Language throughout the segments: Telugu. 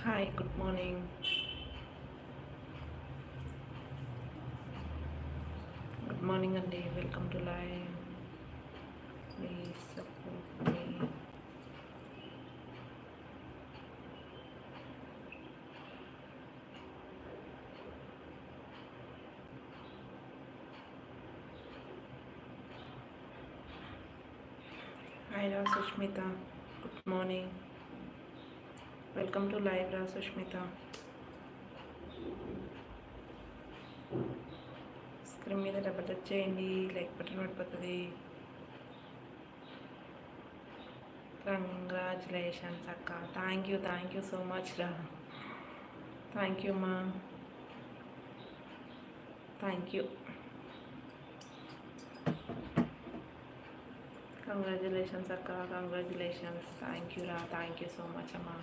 hi good morning good morning అండి welcome to live please support me hi రా Sushmita good morning Welcome to live రా సుష్మిత స్క్రీన్ మీద డబ్బు టచ్ చేయండి లైక్ బటన్ పడిపోతుంది. కంగ్రాచులేషన్స్ అక్క. Thank you thank you so much రా థ్యాంక్ యూ మా థ్యాంక్ యూ కంగ్రాచులేషన్స్ అక్క కంగ్రాచులేషన్స్ థ్యాంక్ యూ రా థ్యాంక్ యూ సో మచ్ అమ్మా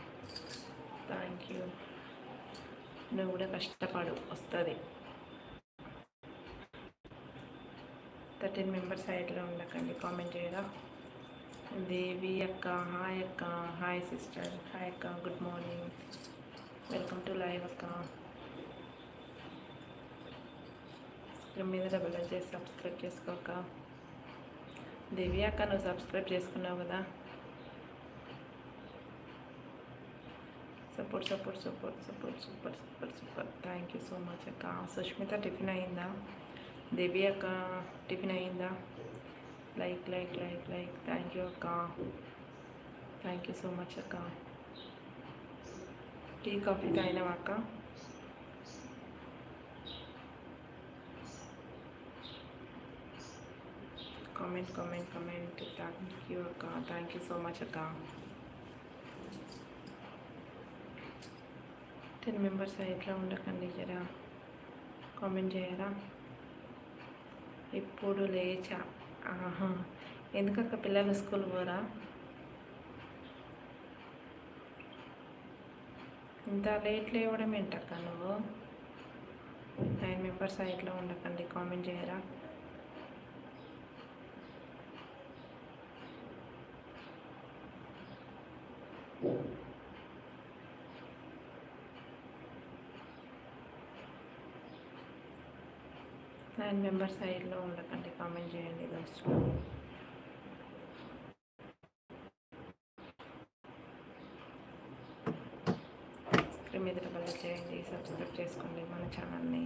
థ్యాంక్ యూ నువ్వు కూడా కష్టపడు. వస్తుంది. థర్టీన్ మెంబర్స్ సైడ్లో ఉండకండి. కామెంట్ చేయరా? దేవి అక్క హాయ్ అక్క హాయ్ సిస్టర్ హాయ్ అక్క good morning. Welcome to live అక్క. స్క్రీన్ మీద డబుల్ చేసి సబ్స్క్రైబ్ చేసుకోక దేవి అక్క నువ్వు సబ్స్క్రైబ్ చేసుకున్నావు కదా support support support support super super super thank you so much అక్క సుష్మిత టిఫిన్ అయిందా దేవి అక్క టిఫిన్ అయిందా like like like like thank you అక్క థ్యాంక్ యూ సో మచ్ అక్క టీ కాఫీ తాగినావా అక్క comment comment comment thank you అక్క థ్యాంక్ యూ సో మచ్ అక్క టెన్ మెంబర్స్ ఎట్లా ఉండకండి జరా కామెంట్ చేయరా ఇప్పుడు లేచా ఆహా ఎందుకక్క పిల్లలు స్కూల్ పోరా ఇంత లేట్ లేవడం ఏంటక్క నువ్వు నైన్ మెంబర్స్ ఇట్లా ఉండకండి కామెంట్ చేయరా నైన్ మెంబర్స్ సైడ్లో ఉండకండి కామెంట్ చేయండి దోస్తులు స్క్రీన్ మీద డబల్ చేయండి సబ్స్క్రైబ్ చేసుకోండి మన ఛానల్ని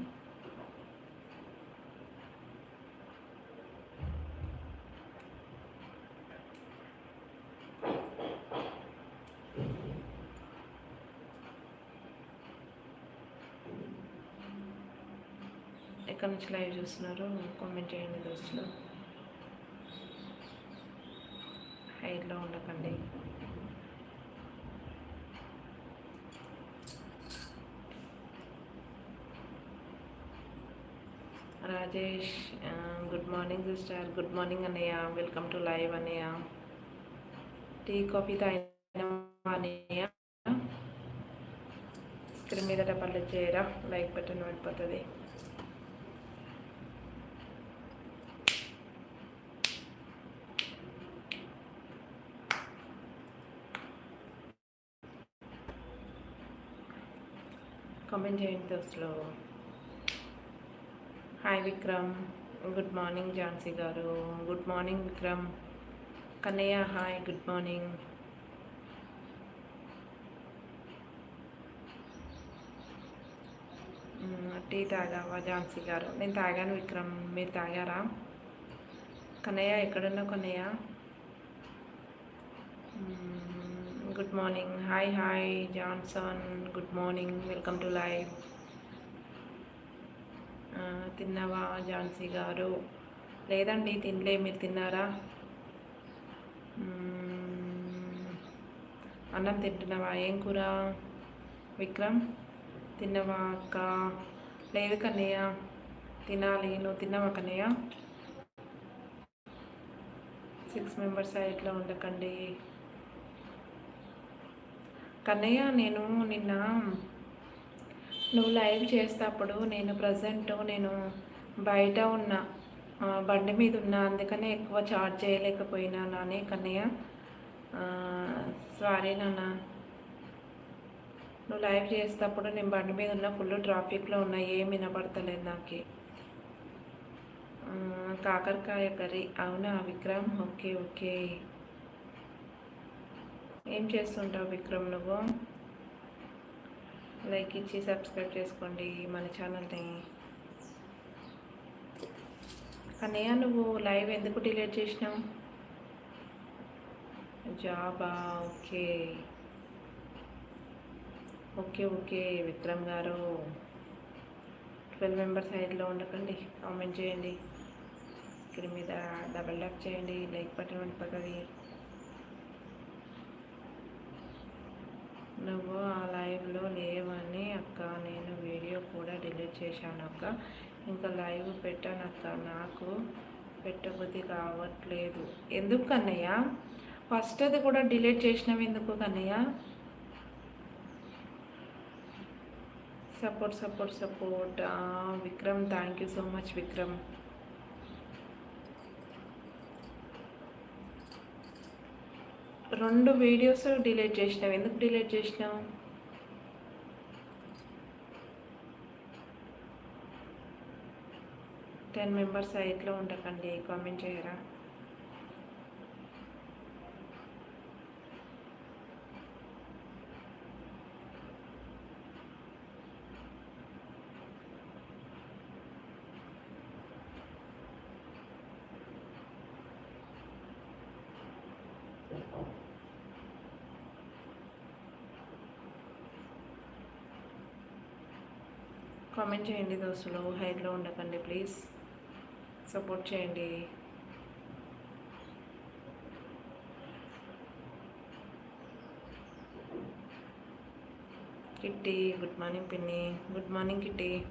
ఎక్కడి నుంచి లైవ్ చూస్తున్నారు. కామెంట్ చేయండి దోస్తులు. హైట్లో ఉండకండి. Rajesh good morning sister. Good morning అన్నయ్య. వెల్కమ్ టు లైవ్ అన్నయ్య. టీ కాఫీ తాగిన అన్నయ్య. స్క్రీన్ మీద డబ్బులు చేయరా? లైక్ బటన్ పడిపోతుంది కామెంట్ చేయండి దోస్తులు hi Vikram good morning Jhansi garu good morning Vikram Kannayya hi good morning tea తాగావా Jhansi garu? నేను తాగాను విక్రమ్ మీరు తాగారా? కన్నయ్య ఎక్కడున్నా Kannayya good morning. Hi hi Johnson. Good morning. Welcome to live. తిన్నావా ఝాన్సీ గారు? లేదండి తినలే. మీరు తిన్నారా? అన్నం తింటున్నావా? ఏం కూర? విక్రమ్? తిన్నావా అక్క? లేదు కన్నయ్య. తినాలి. నువ్వు తిన్నావా కన్నయ్య? సిక్స్ మెంబర్స్ ఇట్లా ఉండకండి. కన్నయ్య నేను నిన్న నువ్వు లైవ్ చేసేటప్పుడు నేను ప్రజెంట్ నేను బయట ఉన్న బండి మీద ఉన్నా అందుకనే ఎక్కువ చార్జ్ చేయలేకపోయినా నానే కన్నయ్య. సారీ నాన్న. నువ్వు లైవ్ చేసేటప్పుడు నేను బండి మీద ఉన్న ఫుల్ ట్రాఫిక్లో ఉన్నా ఏం వినపడతలేదు నాకు. కాకరకాయ కర్రీ. అవునా విక్రమ్? Okay okay. ఏం చేస్తుంటావు విక్రమ్ నువ్వు? లైక్ ఇచ్చి సబ్స్క్రైబ్ చేసుకోండి మన ఛానల్ని. అన్నయ్య నువ్వు లైవ్ ఎందుకు డిలీట్ చేసినావు? జాబా? ఓకే. ఓకే ఓకే విక్రమ్ గారు. ట్వెల్వ్ మెంబర్స్ సైడ్లో ఉండకండి కామెంట్ చేయండి. స్క్రీన్ మీద డబల్ ట్యాప్ చేయండి లైక్ బటన్ పక్కది నువ్వు ఆ లైవ్లో లేవని అక్క నేను వీడియో కూడా డిలీట్ చేశాను అక్క. ఇంకా లైవ్ పెట్టాను అక్క. నాకు పెట్టబుద్ధి కావట్లేదు. ఎందుకు కన్నయ్య? ఫస్ట్ అది కూడా డిలీట్ చేసినావు ఎందుకు Kannayya? Support support support. Vikram thank you so much Vikram. రెండు వీడియోస్ డిలీట్ చేసినావు. ఎందుకు డిలీట్ చేసినావు? టెన్ మెంబర్స్ సైట్లో ఉండకండి కామెంట్ చేయరా? కామెంట్ చేయండి దోస్తులు హైట్లో ఉండకండి ప్లీజ్. సపోర్ట్ చేయండి. కిట్టి గుడ్ మార్నింగ్ పిన్ని. Good morning Kitty.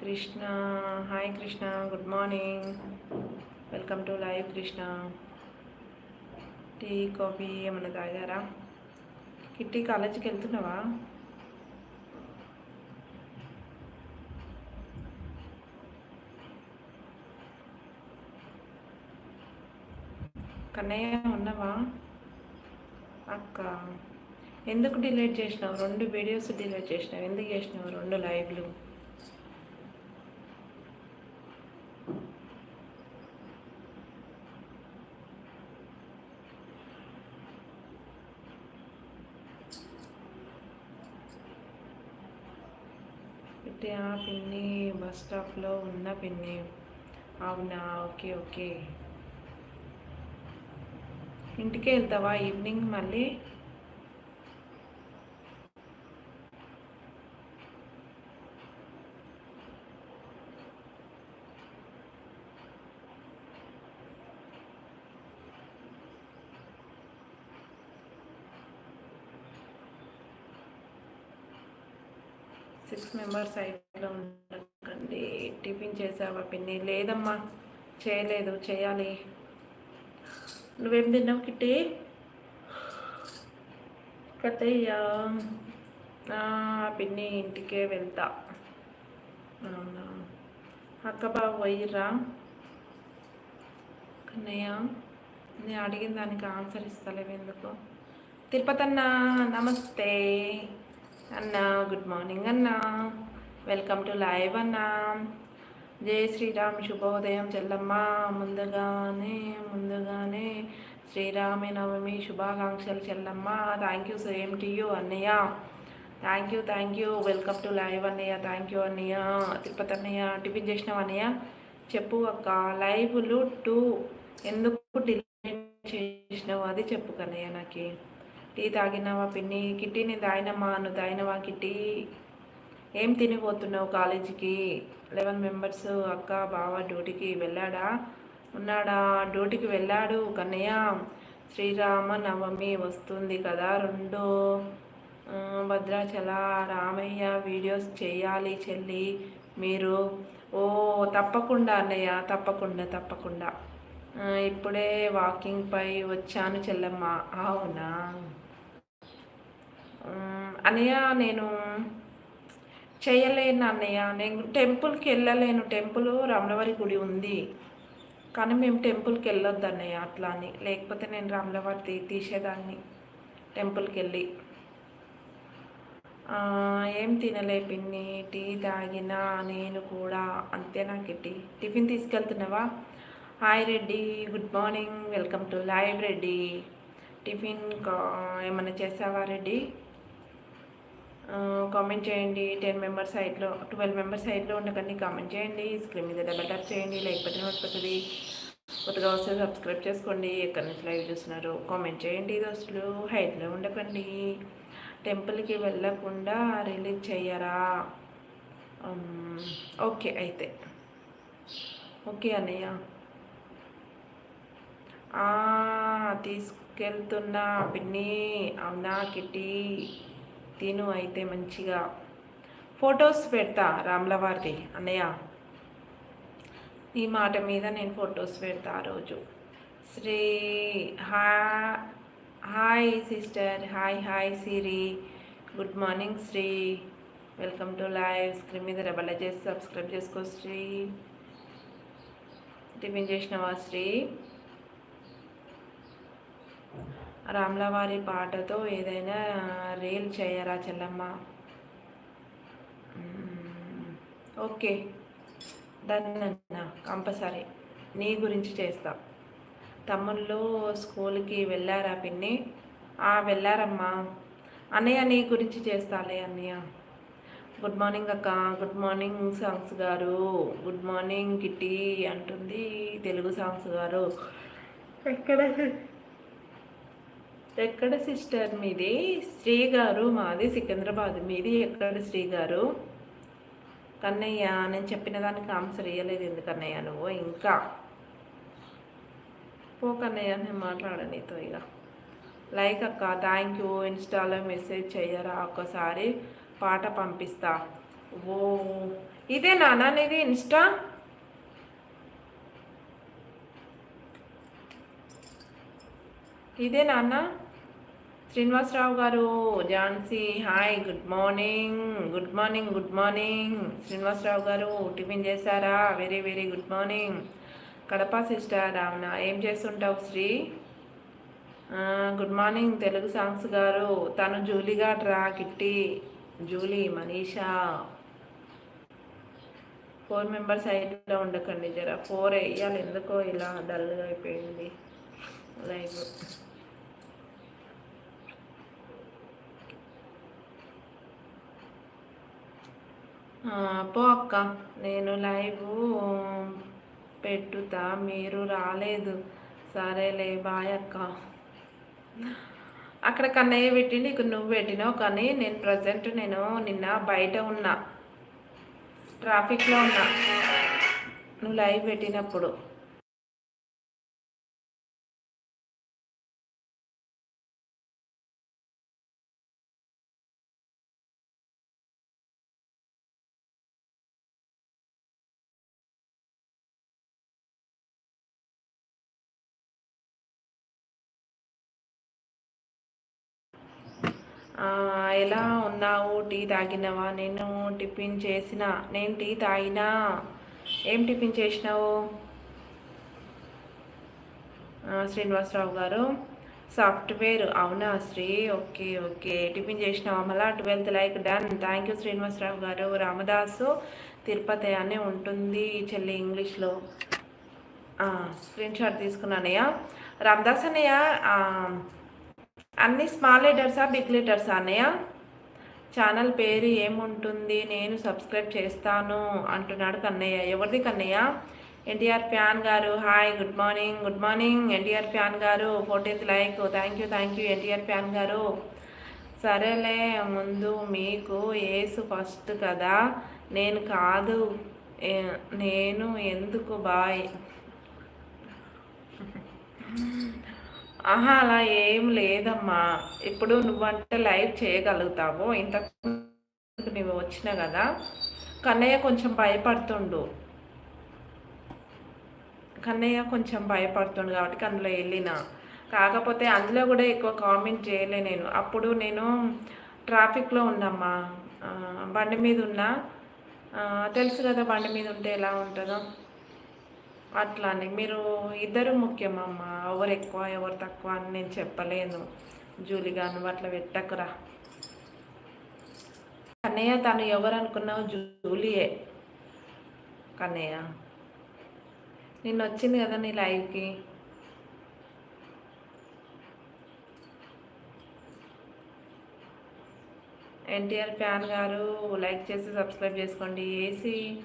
Krishna hi Krishna good morning. Welcome to live Krishna. Tea coffee ఏమైనా తాగారా? కిట్టి కాలేజీకి వెళ్తున్నావా? కన్నయ్య ఉన్నావా? అక్క ఎందుకు డిలీట్ చేసినావు? రెండు వీడియోస్ డిలీట్ చేసినావు. ఎందుకు చేసినావు రెండు లైవ్లు అయితే ఆ పిన్ని బస్ ఉన్న పిన్ని. అవునా? Okay okay. ఇంటికి వెళ్తావా? ఈవినింగ్ మళ్ళీ? సిక్స్ మెంబర్స్ అయితే టిఫిన్ చేసావా పిన్ని? లేదమ్మా చేయలేదు చేయాలి. నువ్వేం తిన్నావు కిట్టి? కథయ్యా పిన్ని ఇంటికే వెళ్తా. అవునా? అక్క బాబు పోయిర్రా కన్నయ్య నేను అడిగిన దానికి ఆన్సర్ ఇస్తలేవు ఎందుకు? తిరుపతి అన్నా నమస్తే. అన్నా గుడ్ మార్నింగ్ అన్నా. వెల్కమ్ టు లైవ్ అన్న. జై శ్రీరామ్ శుభోదయం చెల్లమ్మ. ముందుగానే ముందుగానే శ్రీరామి నవమి శుభాకాంక్షలు చెల్లమ్మ. Thank you same to you అన్నయ్య. Thank you thank you welcome to live అన్నయ్య. థ్యాంక్ యూ అన్నయ్య. తిరుపతి అన్నయ్య టిఫిన్ చేసినావు అన్నయ్య? చెప్పు అక్క. లైవ్లు టూ ఎందుకు డిలే చేసినావు? అది చెప్పు కన్నయ్య నాకు. టీ తాగినావా పిన్ని? కిట్టి నేను తాగినమ్మా నువ్వు తాగినవా కిట్టి? ఏం తినిపోతున్నావు కాలేజీకి? లెవెన్ మెంబర్స్ అక్క బావ డ్యూటీకి వెళ్ళాడా? ఉన్నాడా? డ్యూటీకి వెళ్ళాడు కన్నయ్య. శ్రీరామ నవమి వస్తుంది కదా రెండు. భద్రాచల రామయ్య వీడియోస్ చేయాలి చెల్లి మీరు. ఓ తప్పకుండా అన్నయ్య తప్పకుండా తప్పకుండా. ఇప్పుడే వాకింగ్ పై వచ్చాను చెల్లమ్మ. అవునా? అన్నయ్య నేను చేయలేను అన్నయ్య. నేను టెంపుల్కి వెళ్ళలేను. టెంపుల్ రమణవరి గుడి ఉంది. కానీ మేము టెంపుల్కి వెళ్ళొద్దు అన్నయ్య అట్లా అని. లేకపోతే నేను రాములవారి తీసేదాన్ని టెంపుల్కి వెళ్ళి. ఏం తినలే పిన్ని. టీ తాగినా నేను కూడా. అంతే నాకు tea. Tiffin తీసుకెళ్తున్నావా? Hi Reddy. Good morning. Welcome to live Reddy. Tiffin ఏమైనా చేసావా రెడ్డి? కామెంట్ చేయండి. టెన్ మెంబర్స్ సైట్లో ట్వెల్వ్ మెంబర్స్ సైట్లో ఉండకండి. కామెంట్ చేయండి. స్క్రీన్ మీద డబల్ టప్ చేయండి. లైక్ బటన్ వస్తుంది కొత్తగా వస్తే సబ్స్క్రైబ్ చేసుకోండి. ఎక్కడి నుంచి లైవ్ చూస్తున్నారు? కామెంట్ చేయండి దోస్తులు. హైట్లో ఉండకండి. టెంపుల్కి వెళ్ళకుండా రిలీజ్ చెయ్యరా? Um, ఓకే అయితే. ఓకే అన్నయ్య. తీసుకెళ్తున్నా పిన్ని. అవునా కిట్టి? తిను అయితే మంచిగా. ఫొటోస్ పెడతా రామ్లవారిది. అన్నయ్య ఈ మాట మీద నేను ఫొటోస్ పెడతా ఆ రోజు. Sri hi sister hi hi Siri. Good morning Sri. Welcome to live screen మీద రెబల్ చేసి సబ్స్క్రైబ్ చేసుకో శ్రీ. టిఫిన్ చేసినవా శ్రీ? రామ్లవారి పాటతో ఏదైనా రీల్ చేయరా చెల్లమ్మ? ఓకే. దన్న కంపల్సరీ. నీ గురించి చేస్తా. తమ్ముళ్ళు స్కూల్కి వెళ్ళారా పిన్ని? వెళ్ళారమ్మా. అన్నయ్య నీ గురించి చేస్తాలే అన్నయ్య. గుడ్ మార్నింగ్ అక్క. గుడ్ మార్నింగ్ సాంగ్స్ గారు. గుడ్ మార్నింగ్ కిట్టి అంటుంది తెలుగు సాంగ్స్ గారు. ఎక్కడ? ఎక్కడ సిస్టర్ మీది శ్రీ గారు మాది సికింద్రాబాద్ మీది. ఎక్కడ శ్రీ గారు కన్నయ్య నేను చెప్పిన దానికి ఆన్సర్ ఇవ్వలేదు ఎందుకన్నయ్య నువ్వు? ఇంకా. పో కన్నయ్య నేను మాట్లాడాను నీతో ఇక. లైక్ అక్క థ్యాంక్ యూ ఇన్స్టాలో మెసేజ్ చెయ్యరా? ఒక్కసారి పాట పంపిస్తా. ఓ ఇదే నాన్న నీది ఇన్స్టా ఇదే నాన్న శ్రీనివాసరావు గారు Jhansi hi good morning good morning good morning. Srinivasarao గారు టిఫిన్ చేశారా? Very very good morning. Kadapa sister అవునా ఏం చేస్తుంటావు Sri? Good morning Telugu songs గారు. తను జూలీగా ట్రా Kitty. Julie Manisha. Four members సైడ్లో ఉండకండి జర. ఫోర్ వేయాలి. ఎందుకో ఇలా డల్గా అయిపోయింది. లైవ్. పో అక్క. నేను లైవ్ పెట్టుతా. మీరు రాలేదు. సరేలే బాయ్ అక్క. అక్కడ కన్నయ్య పెట్టింది ఇక్కడ నువ్వు పెట్టినావు కానీ నేను ప్రజెంట్ నేను నిన్న బయట ఉన్నా. ట్రాఫిక్లో ఉన్నా. నువ్వు లైవ్ పెట్టినప్పుడు. ఎలా ఉన్నావు? టీ తాగినావా? నేను టిఫిన్ చేసిన. నేను టీ తాగినా. ఏం టిఫిన్ చేసినావు? శ్రీనివాసరావు గారు. సాఫ్ట్వేర్. అవునా శ్రీ? Okay okay. టిఫిన్ చేసినావా. మళ్ళా twelfth like done. Thank you Srinivasarao గారు. రామదాసు తిరుపతి అనే ఉంటుంది చెల్లి ఇంగ్లీష్లో. Screen shot తీసుకున్నానయ్యా. రామదాస్ అన్నయ్య అన్ని స్మాల్ లెటర్సా బిగ్ లెటర్సా అన్నయ్య? ఛానల్ పేరు ఏముంటుంది? నేను సబ్స్క్రైబ్ చేస్తాను అంటున్నాడు కన్నయ్య. ఎవరిది కన్నయ్య? ఎన్టీఆర్ ఫ్యాన్ గారు. Hi good morning good morning NTR fan గారు. Fourteenth like thank you thank you NTR fan గారు. సరేలే ముందు మీకు ఏసు ఫస్ట్ కదా. నేను కాదు. నేను ఎందుకు బాయ్? ఆహా అలా ఏం లేదమ్మా. ఇప్పుడు నువ్వంటే లైవ్ చేయగలుగుతావు. ఇంతకు నువ్వు వచ్చిన కదా. కన్నయ్య కొంచెం భయపడుతుండు. కన్నయ్య కొంచెం భయపడుతుండు కాబట్టి అందులో వెళ్ళిన. కాకపోతే అందులో కూడా ఎక్కువ కామెంట్ చేయలే నేను. అప్పుడు నేను ట్రాఫిక్లో ఉన్నమ్మా. బండి మీద ఉన్నా. తెలుసు కదా బండి మీద ఉంటే ఎలా ఉంటుందో. అట్లానే మీరు ఇద్దరు ముఖ్యమమ్మా ఎవరు ఎక్కువ ఎవరు తక్కువ అని నేను చెప్పలేను. జూలి నువ్వు అట్లా పెట్టకురా. కన్నయ్య తను ఎవరు అనుకున్నావు జూలియే. కన్నయ్య నిన్న వచ్చింది కదా నీ లైవ్కి? ఎన్టీఆర్ ఫ్యాన్ గారు లైక్ చేసి సబ్స్క్రైబ్ చేసుకోండి. ఏసీ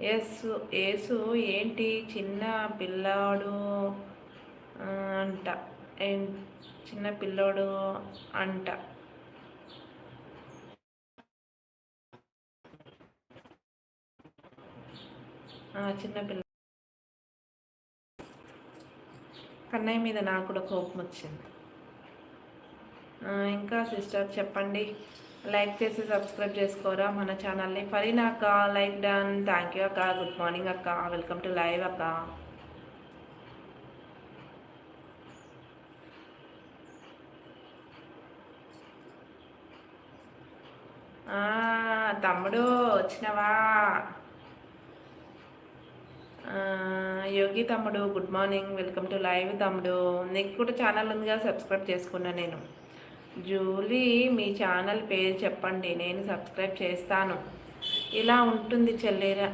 ఏసు ఏసు ఏంటి చిన్న పిల్లాడు అంట. చిన్న పిల్లోడు అంట. చిన్న పిల్ల కన్నయ్య మీద నాకు కూడా కోపం వచ్చింది ఇంకా సిస్టర్ చెప్పండి. లైక్ చేసి సబ్స్క్రైబ్ చేసుకోరా మన ఛానల్ని. ఫరీనా అక్క లైక్ డన్. థ్యాంక్ యూ అక్క. గుడ్ మార్నింగ్ అక్క. వెల్కమ్ టు లైవ్ అక్క. తమ్ముడు వచ్చినవా? యోగి తమ్ముడు good morning welcome to live తమ్ముడు. నీకు కూడా ఛానల్ ఉందిగా సబ్స్క్రైబ్ చేసుకున్నా నేను. జూలీ మీ ఛానల్ పేరు చెప్పండి నేను సబ్స్క్రైబ్ చేస్తాను. ఇలా ఉంటుంది చెల్లేరా?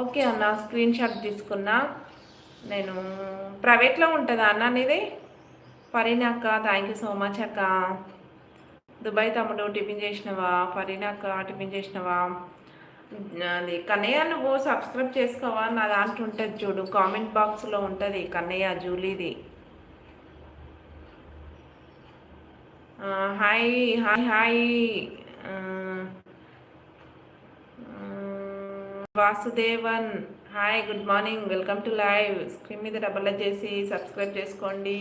ఓకే అన్న స్క్రీన్ షాట్ తీసుకున్నా. నేను ప్రైవేట్లో ఉంటుందా అన్న అనేది ఫరీనా అక్క థ్యాంక్ యూ సో మచ్ అక్క. దుబాయ్ తమ్ముడు టిఫిన్ చేసినవా? ఫరీనా అక్క టిఫిన్ చేసినవా? అది కన్నయ్య నువ్వు సబ్స్క్రైబ్ చేసుకోవా? నా దాంట్లో ఉంటుంది చూడు కామెంట్ బాక్స్లో ఉంటుంది Kannayya జూలీది. Hi hi hi. Vasudevan. Hi good morning. Welcome to live. Screen మీద డబల్ చేసి సబ్స్క్రైబ్ చేసుకోండి.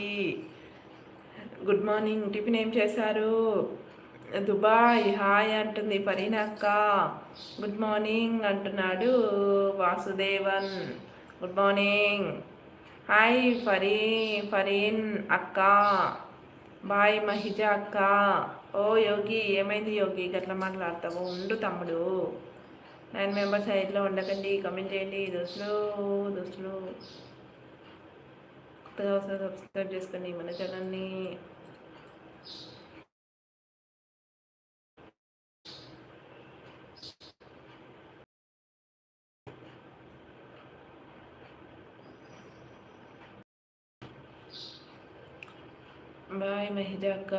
Good morning. టిఫిన్ ఏం చేశారు? దుబాయ్. హాయ్ అంటుంది ఫరీన్ గుడ్ మార్నింగ్ అంటున్నాడు Vasudevan. Good morning. Hi Fari Fareen అక్క. బాయ్ మహిజ అక్క. ఓ యోగి ఏమైంది యోగి? గట్లా మాట్లాడతావు. ఉండు తమ్ముడు. నైన్ మెంబర్స్ సైడ్లో ఉండకండి. కమెంట్ చేయండి. దోస్తులు దోస్తులు. కొత్తగా వస్తే సబ్స్క్రైబ్ చేసుకోండి మన ఛానల్ని. బాయ్ మహిజాక్క